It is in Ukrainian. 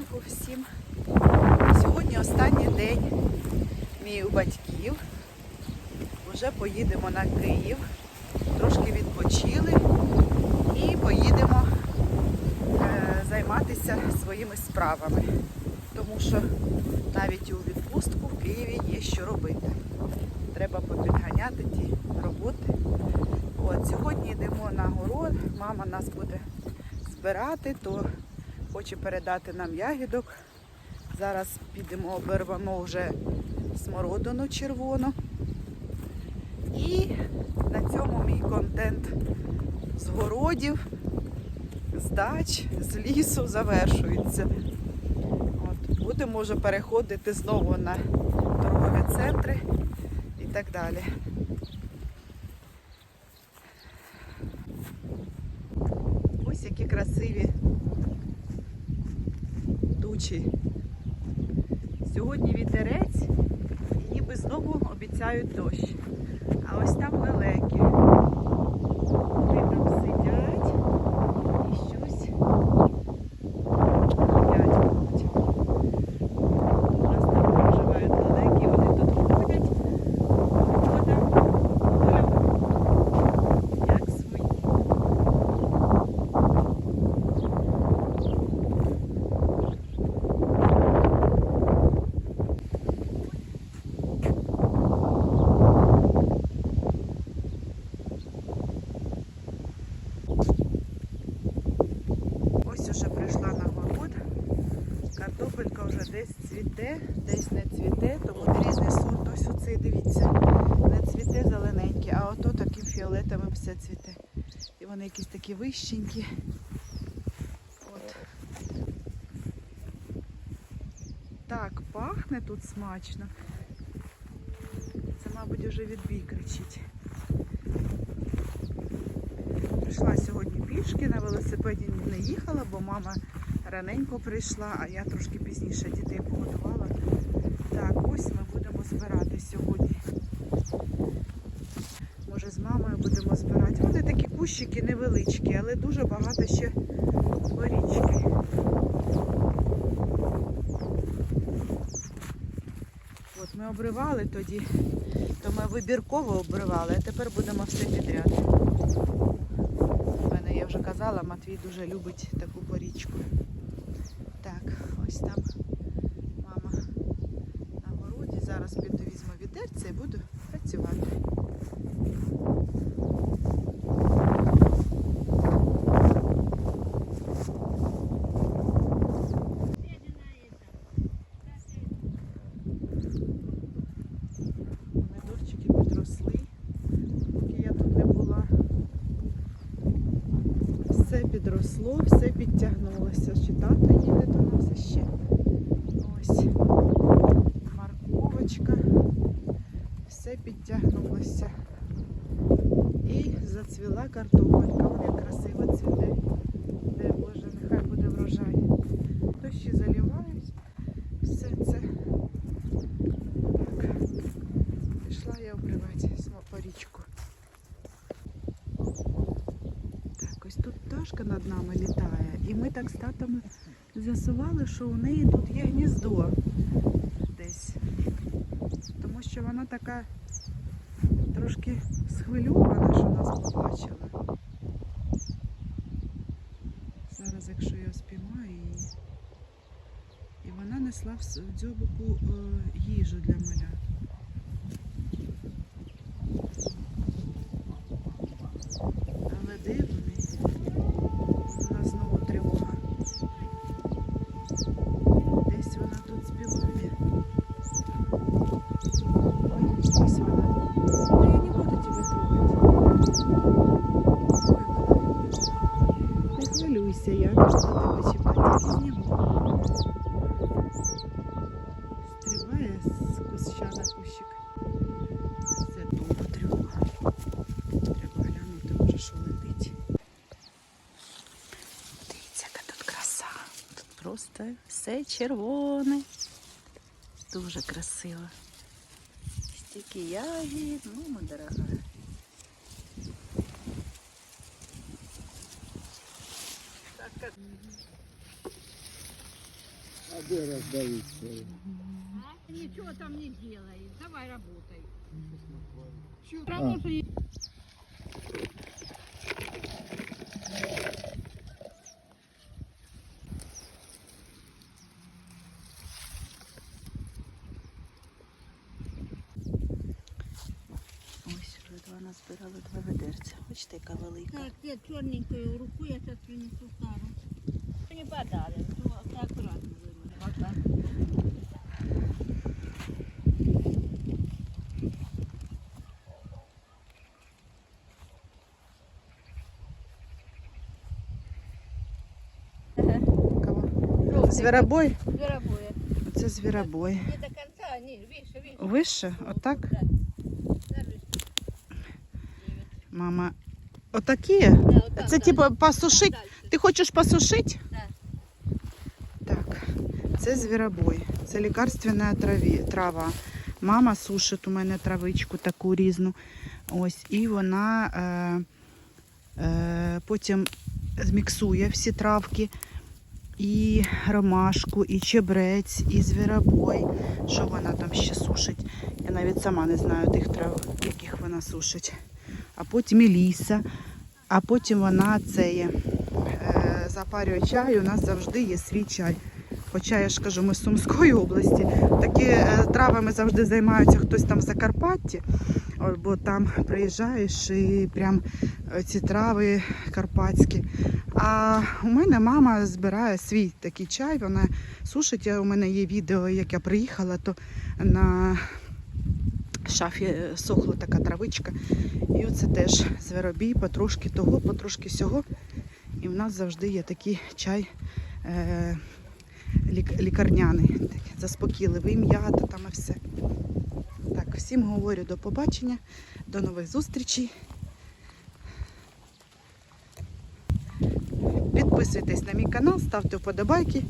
ранку всім. Сьогодні останній день мій у батьків. Вже поїдемо на Київ. Трошки відпочили і поїдемо е, займатися своїми справами. Тому що навіть у відпустку в Києві є що робити. Треба попідганяти ті роботи. От, сьогодні йдемо на город, мама нас буде збирати, то хоче передати нам ягідок. Зараз підемо обервемо вже смородину червону. І на цьому мій контент з городів, з дач, з лісу завершується. От, будемо вже переходити знову на торгові центри і так далі. Ось які красиві тучі. Сьогодні вітерець і ніби знову обіцяють дощ. А ось там лелеки. Вони там сидять і щось їдять, мабуть. У нас там проживають лелеки, вони тут ходять. Вода, як свої. Ось уже прийшла на город. Картопелька вже десь цвіте, десь не цвіте, тому різний сорт. Ось оцей, дивіться, не цвіте зелененький, а ото фіолетовим все цвіте. І вони якісь такі вищенькі. От. Так, пахне тут смачно. Це, мабуть, вже відбій кричить. Прийшла сьогодні пішки, на велосипеді не їхала, бо мама раненько прийшла, а я трошки пізніше дітей погодувала. Так, ось ми будемо збирати сьогодні. Може з мамою будемо збирати. Вони такі кущики невеличкі, але дуже багато ще горічки. От ми обривали тоді, то ми вибірково обривали, а тепер будемо все підряд. У мене я вже казала, Матвій дуже любить таку порічку. Так, ось там мама на городі. Зараз піду візьму відерце і буду працювати. Помідорчики підросли, поки я тут не була. Все підросло, все підтягнулося. Читати їде до нас ще. Ось морковочка. Все підтягнулося. І зацвіла картопелька. Вона красиво цвіте. Дай Боже, нехай буде врожай. Дощі заливають. Все це. Так. Пішла я обривати порічку. Так, ось тут пташка над нами літає. І ми так з татом з'ясували, що у неї тут є гніздо десь. Тому що вона така трошки схвильована, що нас побачила. Зараз, якщо я спіймаю її. І вона несла в дзьобику е, їжу для малят. з куща на кущик. Це довго тривога. Треба глянути, може, що летить. Дивіться, яка тут краса. Тут просто все червоне. Дуже красиво. Стільки ягід, ну, моя дорога. Так, А где раздавить свое? Ничего там не делай. Давай работай. А. Работай. Ось вже два назбирали два ведерця. Бачите, яка велика. Так, я черненькую руку я сейчас принесу стару. Не подали, Кого? Звіробой? Це звіробой. Не до конца, не, выше, выше. Вище? Отак? Да. Мама. Отакі? Да, вот там Це дальше. типу посушить? Ти хочеш посушити? Да. Так, це звіробой. Це лікарственна траві, трава. Мама сушить у мене травичку таку різну. Ось, і вона е, е, потім зміксує всі травки. І ромашку, і чебрець, і звіробой. Що вона там ще сушить? Я навіть сама не знаю тих трав, яких вона сушить. А потім і ліса, а потім вона це е, запарює чай. У нас завжди є свій чай. Хоча я ж кажу, ми з Сумської області. Такі е, травами завжди займаються хтось там в Закарпатті, бо там приїжджаєш і прям е, ці трави карпатські. А у мене мама збирає свій такий чай, вона сушить. У мене є відео, як я приїхала, то на шафі е, сохла така травичка. І оце теж зверобій, потрошки того, потрошки сього. І в нас завжди є такий чай лік- лікарняний, заспокійливий, м'ята там і все. Так, всім говорю до побачення, до нових зустрічей. Підписуйтесь на мій канал, ставте вподобайки.